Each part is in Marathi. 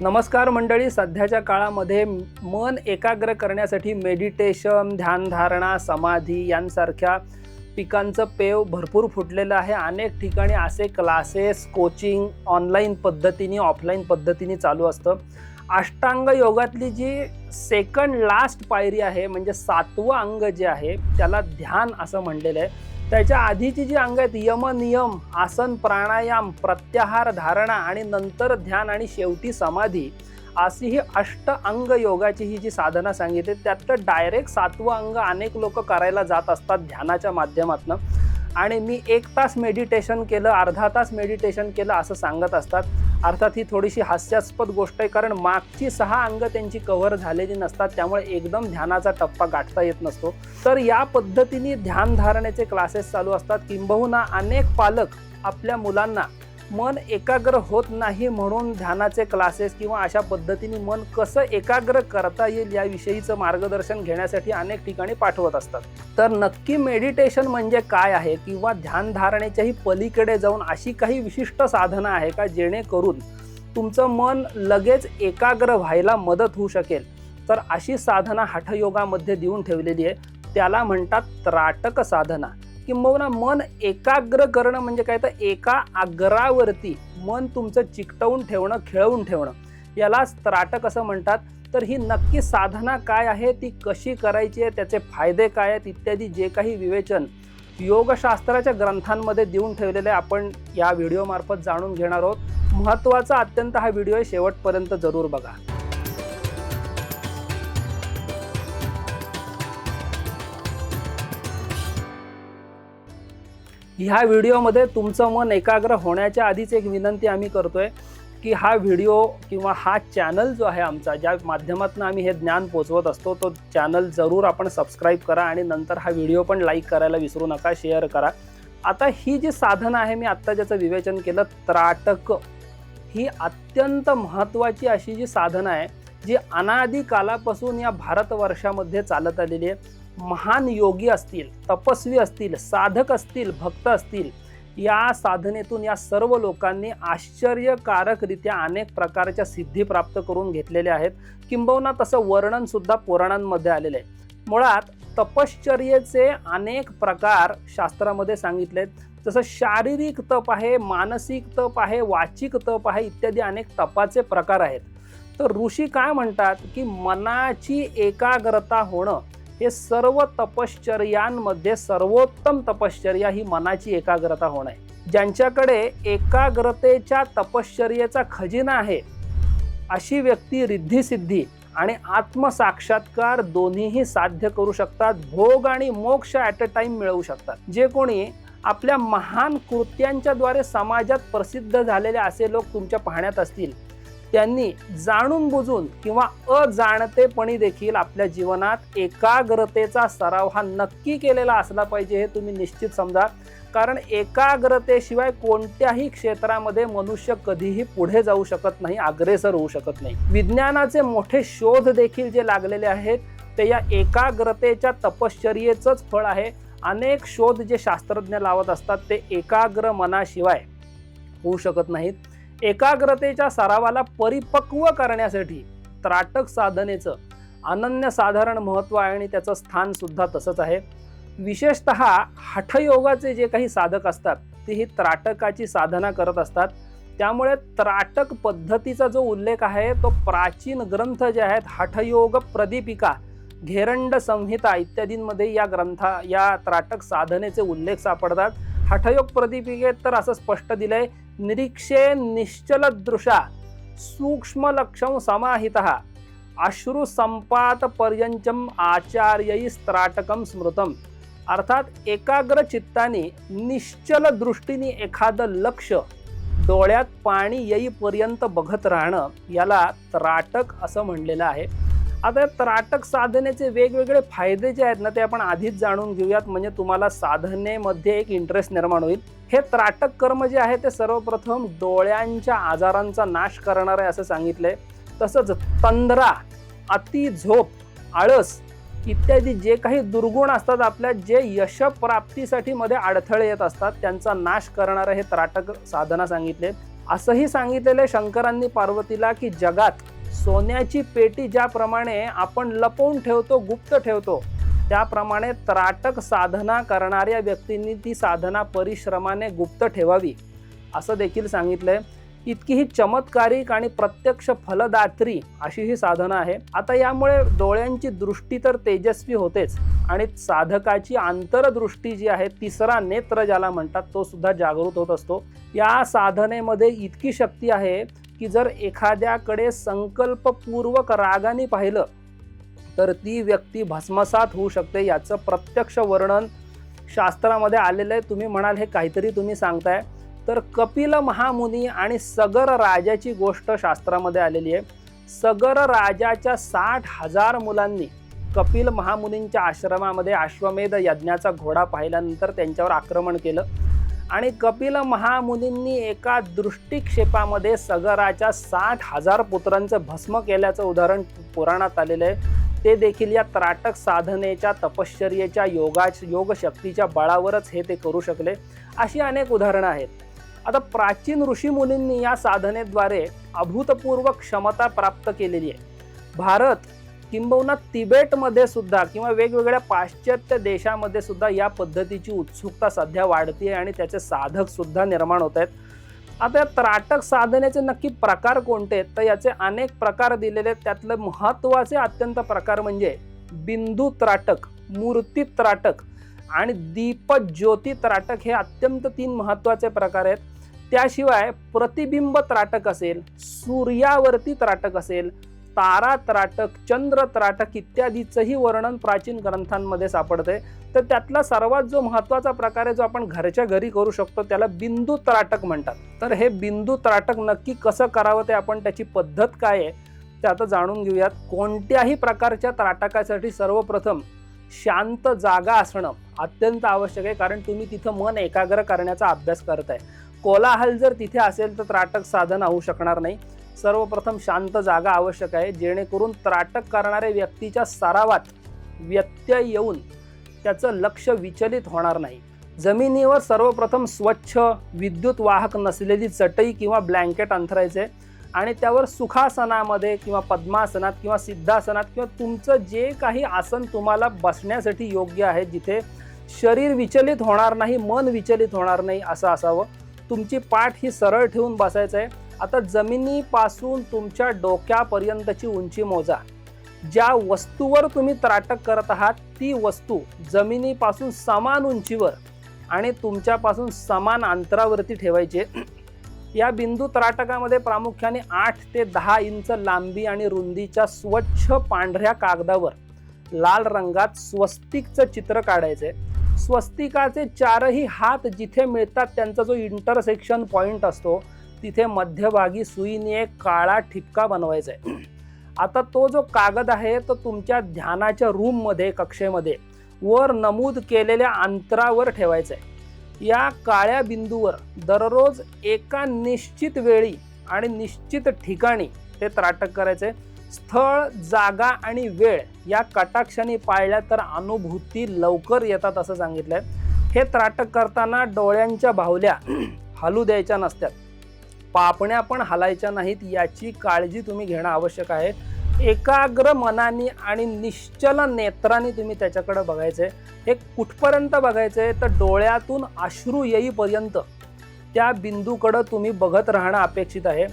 नमस्कार मंडळी सध्याच्या काळामध्ये मन एकाग्र करण्यासाठी मेडिटेशन ध्यानधारणा समाधी यांसारख्या पिकांचं पेव भरपूर फुटलेलं आहे. अनेक ठिकाणी असे क्लासेस कोचिंग ऑनलाईन पद्धतीने ऑफलाईन पद्धतीने चालू असतं. अष्टांग योगातली जी सेकंड लास्ट पायरी आहे म्हणजे सातवं अंग जे आहे त्याला ध्यान असं म्हणलेलं आहे. त्याच्या आधीची जी अंग आहेत यम नियम आसन प्राणायाम प्रत्याहार धारणा आणि नंतर ध्यान आणि शेवटी समाधी अशी ही अष्ट अंग योगाची ही जी साधना सांगितली त्यात डायरेक्ट सातवं अंग अनेक लोक करायला जात असतात ध्यानाच्या माध्यमातून. आणि मी एक तास मेडिटेशन केलं अर्धा तास मेडिटेशन केलं असं सांगत असतात. अर्थात ही थोडीशी हास्यास्पद गोष्ट आहे कारण मागची सहा अंग त्यांची कव्हर झालेली नसतात त्यामुळे एकदम ध्यानाचा टप्पा गाठता येत नसतो. तर या पद्धतीने ध्यानधारणेचे क्लासेस चालू असतात. किंबहुना अनेक पालक आपल्या मुलांना मन एकाग्र होत नाही म्हणून ध्यानाचे क्लासेस किंवा अशा पद्धतीने मन कसं एकाग्र करता येईल याविषयीचं मार्गदर्शन घेण्यासाठी अनेक ठिकाणी पाठवत असतात. तर नक्की मेडिटेशन म्हणजे काय आहे किंवा ध्यानधारणेच्याही पलीकडे जाऊन अशी काही विशिष्ट साधनं आहे का जेणेकरून तुमचं मन लगेच एकाग्र व्हायला मदत होऊ शकेल? तर अशी साधना हठयोगामध्ये देऊन ठेवलेली आहे. त्याला म्हणतात त्राटक साधना. किंबहुना मन एकाग्र करणं म्हणजे काय तर एका आग्रावरती मन तुमचं चिकटवून ठेवणं खेळवून ठेवणं. यालाच त्राटक असं म्हणतात. तर ही नक्की साधना काय आहे ती कशी करायची आहे त्याचे फायदे काय आहेत इत्यादी जे काही विवेचन योगशास्त्राच्या ग्रंथांमध्ये देऊन ठेवलेले आपण या व्हिडिओमार्फत जाणून घेणार आहोत. महत्त्वाचा अत्यंत हा व्हिडिओ आहे. शेवटपर्यंत जरूर बघा. ह्या व्हिडिओमध्ये तुमचं मन एकाग्र होण्याच्या आधीच एक विनंती आम्ही करतोय की हा व्हिडिओ किंवा हा चॅनल जो आहे आमचा ज्या माध्यमातून आम्ही हे ज्ञान पोचवत असतो तो चॅनल जरूर आपण सबस्क्राईब करा आणि नंतर हा व्हिडिओ पण लाईक करायला विसरू नका शेअर करा. आता ही जी साधनं आहे मी आत्ता ज्याचं विवेचन केलं त्राटक ही अत्यंत महत्त्वाची अशी जी साधनं आहे जी अनादी कालापासून या भारतवर्षामध्ये चालत आलेली आहे. महान योगी असतील तपस्वी असतील साधक असतील भक्त असतील या साधनेतून या सर्व लोकांनी आश्चर्यकारकरित्या अनेक प्रकारच्या सिद्धी प्राप्त करून घेतलेल्या आहेत. किंबहुना तसं वर्णनसुद्धा पुराणांमध्ये आलेलं आहे. मुळात तपश्चर्येचे अनेक प्रकार शास्त्रामध्ये सांगितले आहेत. जसं शारीरिक तप आहे मानसिक तप आहे वाचिक तप आहे इत्यादी अनेक तपाचे प्रकार आहेत. तर ऋषी काय म्हणतात की मनाची एकाग्रता होणं हे सर्व तपश्चर्यांमध्ये सर्वोत्तम तपश्चर्या ही मनाची एकाग्रता होणं आहे. ज्यांच्याकडे एकाग्रतेच्या तपश्चर्येचा खजिना आहे अशी व्यक्ती रिद्धिसिद्धी आणि आत्मसाक्षात्कार दोन्हीही साध्य करू शकतात भोग आणि मोक्ष ॲट अ टाइम मिळवू शकतात. जे कोणी आपल्या महान कृत्यांच्याद्वारे समाजात प्रसिद्ध झालेले असे लोक तुमच्या पाहण्यात असतील त्यांनी जाणून बुजून किंवा अजाणतेपणी देखील आपल्या जीवनात एकाग्रतेचा सराव हा नक्की केलेला असला पाहिजे हे तुम्ही निश्चित समजा. कारण एकाग्रतेशिवाय कोणत्याही क्षेत्रामध्ये मनुष्य कधीही पुढे जाऊ शकत नाही अग्रेसर होऊ शकत नाही. विज्ञानाचे मोठे शोध देखील जे लागलेले आहेत ते या एकाग्रतेच्या तपश्चर्येचंच फळ आहे. अनेक शोध जे शास्त्रज्ञ लावत असतात ते एकाग्र मनाशिवाय होऊ शकत नाहीत. एकाग्रतेच्या सरावाला परिपक्व करण्यासाठी त्राटक साधनेचं अनन्यसाधारण महत्त्व आहे आणि त्याचं स्थान सुद्धा तसंच आहे. विशेषत हठयोगाचे जे काही साधक असतात ते ही त्राटकाची साधना करत असतात. त्यामुळे त्राटक पद्धतीचा जो उल्लेख आहे तो प्राचीन ग्रंथ जे आहेत हठयोग प्रदीपिका घेरंड संहिता इत्यादींमध्ये या ग्रंथा या त्राटक साधनेचे उल्लेख सापडतात. हठयोग प्रदीपिकेत तर असं स्पष्ट दिलं आहे निरीक्षे निश्चलदृशा सूक्ष्मलक्षं समाहितः। लक्षम समाहित अश्रू आचार्यई स्त्राटकम स्मृतम। अर्थात एकाग्र चित्ताने निश्चल दृष्टीने एखादं लक्ष डोळ्यात पाणी येईपर्यंत बघत राहणं याला त्राटक असं म्हणलेलं आहे. आता त्राटक साधनेचे वेगवेगळे फायदे जे आहेत ना ते आपण आधीच जाणून घेऊयात. म्हणजे तुम्हाला साधनेमध्ये एक इंटरेस्ट निर्माण होईल. हे त्राटक कर्म जे आहे ते सर्वप्रथम डोळ्यांच्या आजारांचा नाश करणार आहे असं सांगितलंय तसंच तंद्रा अति झोप आळस इत्यादी जे काही दुर्गुण असतात आपल्या जे यशप्राप्तीसाठी मध्ये अडथळे येत असतात त्यांचा नाश करणारं हे त्राटक साधना सांगितले. असंही सांगितलेले शंकरांनी पार्वतीला की जगात सोन्याची पेटी ज्याप्रमाणे आपण लपवून ठेवतो गुप्त ठेवतो त्याप्रमाणे त्राटक साधना करणाऱ्या व्यक्तींनी ती साधना परिश्रमाने गुप्त ठेवावी असं देखील सांगितलंय. इतकी ही चमत्कारिक आणि प्रत्यक्ष फलदात्री अशी ही साधना आहे. आता यामुळे डोळ्यांची दृष्टी तर तेजस्वी होतेच आणि साधकाची आंतरदृष्टी जी आहे तिसरा नेत्र ज्याला म्हणतात तो सुद्धा जागृत होत असतो. या साधनेमध्ये इतकी शक्ती आहे की जर एखाद्याकडे संकल्पपूर्वक रागाने पाहिलं तर ती व्यक्ती भस्मसात होऊ शकते याचं प्रत्यक्ष वर्णन शास्त्रामध्ये आलेलं आहे. तुम्ही म्हणाल हे काहीतरी तुम्ही सांगताय. तर कपिल महामुनी आणि सगर राजाची गोष्ट शास्त्रामध्ये आलेली आहे. सगर राजाच्या साठ हजार मुलांनी कपिल महामुनींच्या आश्रमामध्ये अश्वमेध यज्ञाचा घोडा पाहिल्यानंतर त्यांच्यावर आक्रमण केलं. आणि कपिल महामुनींनी एका दृष्टिक्षेपामध्ये सगराच्या साठ हजार पुत्रांचं भस्म केल्याचं उदाहरण पुराणात आलेलं आहे. ते देखील या त्राटक साधनेच्या तपश्चर्येच्या योगा योगशक्तीच्या बळावरच हे ते करू शकले. अशी अनेक उदाहरणं आहेत. आता प्राचीन ऋषीमुनींनी या साधनेद्वारे अभूतपूर्व क्षमता प्राप्त केलेली आहे. भारत किंबहुना तिबेटमध्ये सुद्धा किंवा वेगवेगळ्या पाश्चात्य देशामध्ये सुद्धा या पद्धतीची उत्सुकता सध्या वाढते आणि त्याचे साधक सुद्धा निर्माण होत आहेत. आता या त्राटक साधनेचे नक्की प्रकार कोणते? आहेत तर याचे अनेक प्रकार दिलेले आहेत. त्यातलं महत्त्वाचे अत्यंत प्रकार म्हणजे बिंदू त्राटक मूर्ती त्राटक आणि दीप ज्योती त्राटक हे अत्यंत तीन महत्त्वाचे प्रकार आहेत. त्याशिवाय प्रतिबिंब त्राटक असेल सूर्यावरती त्राटक असेल तारा त्राटक चंद्र त्राटक इत्यादीचंही वर्णन प्राचीन ग्रंथांमध्ये सापडते तर त्यातला सर्वात जो महत्त्वाचा प्रकार आहे जो आपण घरच्या घरी करू शकतो त्याला बिंदू त्राटक म्हणतात. तर हे बिंदू त्राटक नक्की कसं करावं ते आपण त्याची पद्धत काय आहे ते आता जाणून घेऊयात. कोणत्याही प्रकारच्या त्राटकासाठी सर्वप्रथम शांत जागा असणं अत्यंत आवश्यक आहे कारण तुम्ही तिथं मन एकाग्र करण्याचा अभ्यास करताय. कोलाहल जर तिथे असेल तर त्राटक साधन होऊ शकणार नाही. सर्वप्रथम शांत जागा आवश्यक आहे. जेणेकरून त्राटक करणाऱ्या व्यक्तीच्या सरावात व्यत्यय येऊन त्याचं लक्ष विचलित होणार नाही. जमिनीवर सर्वप्रथम स्वच्छ विद्युत वाहक नसलेली चटई किंवा ब्लँकेट अंथरायचे आणि त्यावर सुखासनामध्ये किंवा पद्मासनात किंवा सिद्धासनात किंवा तुमचं जे काही आसन तुम्हाला बसण्यासाठी योग्य आहे जिथे शरीर विचलित होणार नाही मन विचलित होणार नाही असं असावं. तुमची पाठ ही सरळ ठेवून बसायचं आहे आता जमिनीपासून तुमच्या डोक्यापर्यंतची उंची मोजा. ज्या वस्तूवर तुम्ही त्राटक करत आहात ती वस्तू जमिनीपासून समान उंचीवर आणि तुमच्यापासून समान अंतरावरती ठेवायचे. या बिंदू त्राटकामध्ये प्रामुख्याने आठ ते दहा इंच लांबी आणि रुंदीच्या स्वच्छ पांढऱ्या कागदावर लाल रंगात स्वस्तिकचं चित्र काढायचंय. स्वस्तिकाचे चारही हात जिथे मिळतात त्यांचा जो इंटरसेक्शन पॉईंट असतो तिथे मध्यभागी सुईने एक काळा ठिपका बनवायचा आहे. आता तो जो कागद आहे तो तुमच्या ध्यानाच्या रूममध्ये कक्षेमध्ये वर नमूद केलेल्या अंतरावर ठेवायचा आहे. या काळ्या बिंदूवर दररोज एका निश्चित वेळी आणि निश्चित ठिकाणी ते त्राटक करायचे स्थळ जागा आणि वेळ या कटाक्षाने पाळल्या तर अनुभूती लवकर येतात असं सांगितलंय. हे त्राटक करताना डोळ्यांच्या बाहुल्या हलू द्यायच्या नसतात पापण्या पण हलायच्या नाहीत याची काळजी तुम्ही घेणं आवश्यक आहे. एकाग्र मनाने आणि निश्चल नेत्राने तुम्ही त्याच्याकडे आहे हे कुठपर्यंत बघायचं आहे तर डोळ्यातून अश्रू येईपर्यंत. त्या बिंदूकडं तुम्ही बघत राहणं अपेक्षित आहे.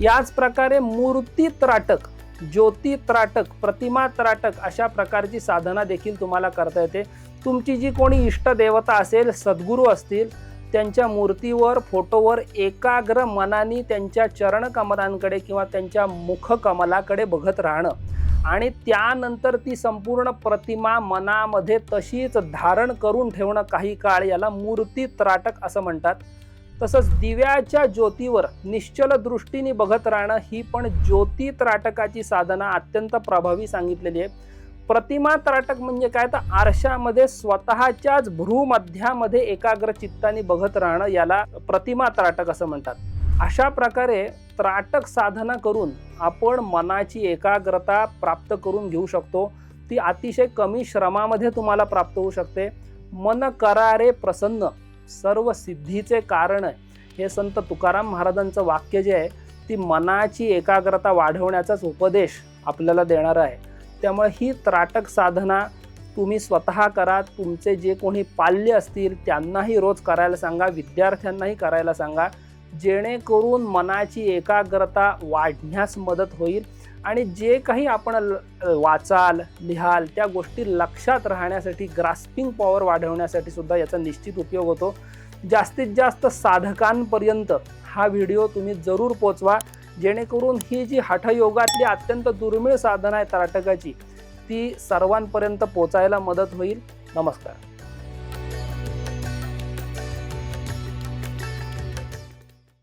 याच प्रकारे मूर्ती त्राटक ज्योती त्राटक प्रतिमा त्राटक अशा प्रकारची साधना देखील तुम्हाला करता येते. तुमची जी कोणी इष्टदेवता असेल सद्गुरू असतील त्यांच्या मूर्तीवर फोटोवर एकाग्र मनाने त्यांच्या चरणकमलांकडे किंवा त्यांच्या मुखकमलाकडे बघत राहणं आणि त्यानंतर ती संपूर्ण प्रतिमा मनामध्ये तशीच धारण करून ठेवणं काही काळ याला मूर्ती त्राटक असं म्हणतात. तसंच दिव्याच्या ज्योतीवर निश्चल दृष्टीने बघत राहणं ही पण ज्योती त्राटकाची साधना अत्यंत प्रभावी सांगितलेली आहे. प्रतिमा त्राटक म्हणजे काय? तर आरशामध्ये स्वतःच्याच भ्रूमध्यामध्ये एकाग्र चित्ताने बघत राहणं याला प्रतिमा त्राटक असं म्हणतात. अशा प्रकारे त्राटक साधना करून आपण मनाची एकाग्रता प्राप्त करून घेऊ शकतो. ती अतिशय कमी श्रमामध्ये तुम्हाला प्राप्त होऊ शकते. मन करारे प्रसन्न सर्व सिद्धीचे कारण आहे. हे संत तुकाराम महाराजांचं वाक्य जे आहे ती मनाची एकाग्रता वाढवण्याचाच उपदेश आपल्याला देणारं आहे. त्यामुळे ही त्राटक साधना तुम्ही स्वतः करा तुमचे जे कोणी पाल्य असतील त्यांनाही रोज करायला सांगा विद्यार्थ्यांनाही करायला सांगा. जेणेकरून मनाची एकाग्रता वाढण्यास मदत होईल. आणि जे काही आपण ल- वाचाल लिहाल त्या गोष्टी लक्षात राहण्यासाठी ग्रास्पिंग पॉवर वाढवण्यासाठी सुद्धा याचा निश्चित उपयोग होतो. जास्तीत जास्त साधकांपर्यंत हा व्हिडिओ तुम्ही जरूर पोचवा. जेणेकरून ही जी हठयोगातली अत्यंत दुर्मिळ साधना आहे त्राटकाची ती सर्वांपर्यंत पोचायला मदत होईल. नमस्कार.